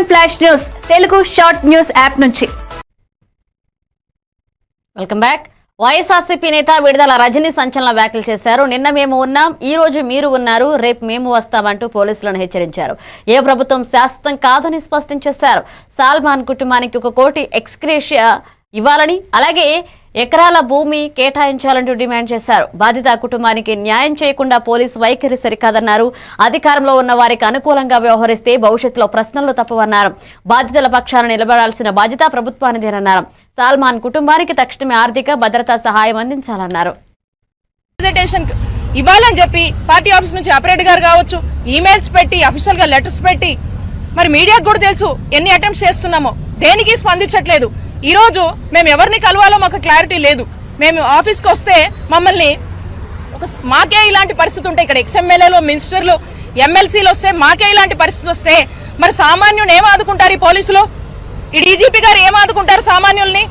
One flash news Telugu short news app నుంచి. Welcome back. YSRCP నేత విడుదల రజనీ సంచలన వ్యాఖ్యలు చేశారు. నిన్న మేము ఉన్నాం ఈ రోజు మీరు ఉన్నారు రేపు మేము వస్తామంటూ పోలీసులను హెచ్చరించారు. ఏ ప్రభుత్వం శాశ్వతం కాదని స్పష్టం చేశారు. సాల్మాన్ కుటుంబానికి ఒక కోటి ఎక్స్క్రేషియా ఇవ్వాలని అలాగే ఎకరాల భూమి కేటాయించాలంటూ డిమాండ్ చేశారు. బాధిత కుటుంబానికి న్యాయం చేయకుండా పోలీసు వైఖరి సరికాదన్నారు. అధికారంలో ఉన్న వారికి అనుకూలంగా వ్యవహరిస్తే భవిష్యత్తులో ప్రశ్నలు తప్పవన్నారు. బాధితుల పక్షాన నిలబడాల్సిన బాధ్యత ప్రభుత్వానిదేనన్నారు. సాల్మాన్ కుటుంబానికి తక్షణమే ఆర్థిక భద్రతా సహాయం అందించాలన్నారు. ఇవ్వాలని చెప్పి పార్టీ ఆఫీస్ నుంచి ఆపరేటర్ గారు కావచ్చు ఈమెయిల్స్ పెట్టి అఫీషియల్గా లెటర్స్ పెట్టి మరి మీడియాకు కూడా తెలుసు ఎన్ని అటెంప్ట్స్ చేస్తున్నామో. దేనికి స్పందించట్లేదు. ఈరోజు మేము ఎవరిని కలవాలో మాకు క్లారిటీ లేదు. మేము ఆఫీస్కి వస్తే మమ్మల్ని ఒక మాకే ఇలాంటి పరిస్థితి ఉంటే ఇక్కడ ఎక్స్ఎమ్మెల్యేలు మినిస్టర్లు ఎమ్మెల్సీలు వస్తే మాకే ఇలాంటి పరిస్థితి వస్తే మరి సామాన్యుని ఏం ఆదుకుంటారు ఈ పోలీసులు? ఈ డీజీపీ గారు ఏం ఆదుకుంటారు సామాన్యుల్ని?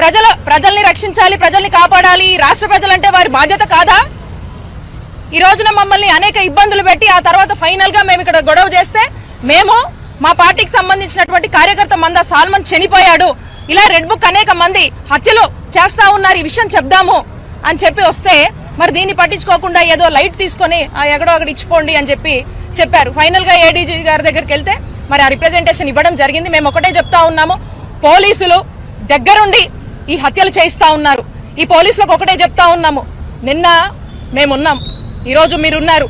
ప్రజల ప్రజల్ని రక్షించాలి ప్రజల్ని కాపాడాలి రాష్ట్ర ప్రజలంటే వారి బాధ్యత కాదా? ఈ రోజున మమ్మల్ని అనేక ఇబ్బందులు పెట్టి ఆ తర్వాత ఫైనల్గా మేము ఇక్కడ గొడవ చేస్తే మేము మా పార్టీకి సంబంధించినటువంటి కార్యకర్త మంద సాల్మన్ చనిపోయాడు. ఇలా రెడ్ బుక్ అనేక మంది హత్యలు చేస్తా ఉన్నారు ఈ విషయం చెప్దాము అని చెప్పి వస్తే మరి దీన్ని పట్టించుకోకుండా ఏదో లైట్ తీసుకొని "ఆ, ఎక్కడో అక్కడ ఇచ్చిపోండి అని చెప్పి చెప్పారు. ఫైనల్గా ఏడీజీ గారి దగ్గరికి వెళ్తే మరి ఆ రిప్రజెంటేషన్ ఇవ్వడం జరిగింది. మేము ఒకటే చెప్తా ఉన్నాము పోలీసులు దగ్గరుండి ఈ హత్యలు చేయిస్తా ఉన్నారు. ఈ పోలీసులకు ఒకటే చెప్తా ఉన్నాము నిన్న మేమున్నాం ఈరోజు మీరున్నారు.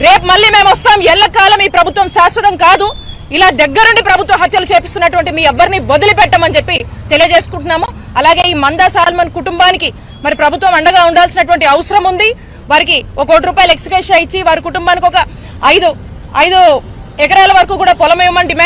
రేపు మళ్ళీ మేము వస్తాం ఎల్లకాలం ఈ ప్రభుత్వం శాశ్వతం కాదు. ఇలా దగ్గరుండి ప్రభుత్వ హత్యలు చేపిస్తున్నటువంటి మీ ఎవ్వరిని వదిలిపెట్టమని చెప్పి తెలియజేసుకుంటున్నాము. అలాగే ఈ మందా సాల్మన్ కుటుంబానికి మరి ప్రభుత్వం అండగా ఉండాల్సినటువంటి అవసరం ఉంది. వారికి ఒక కోటి రూపాయలు ఎక్స్గ్రేషియా ఇచ్చి వారి కుటుంబానికి ఒక ఐదు ఐదు ఎకరాల వరకు కూడా పొలం ఇవ్వమని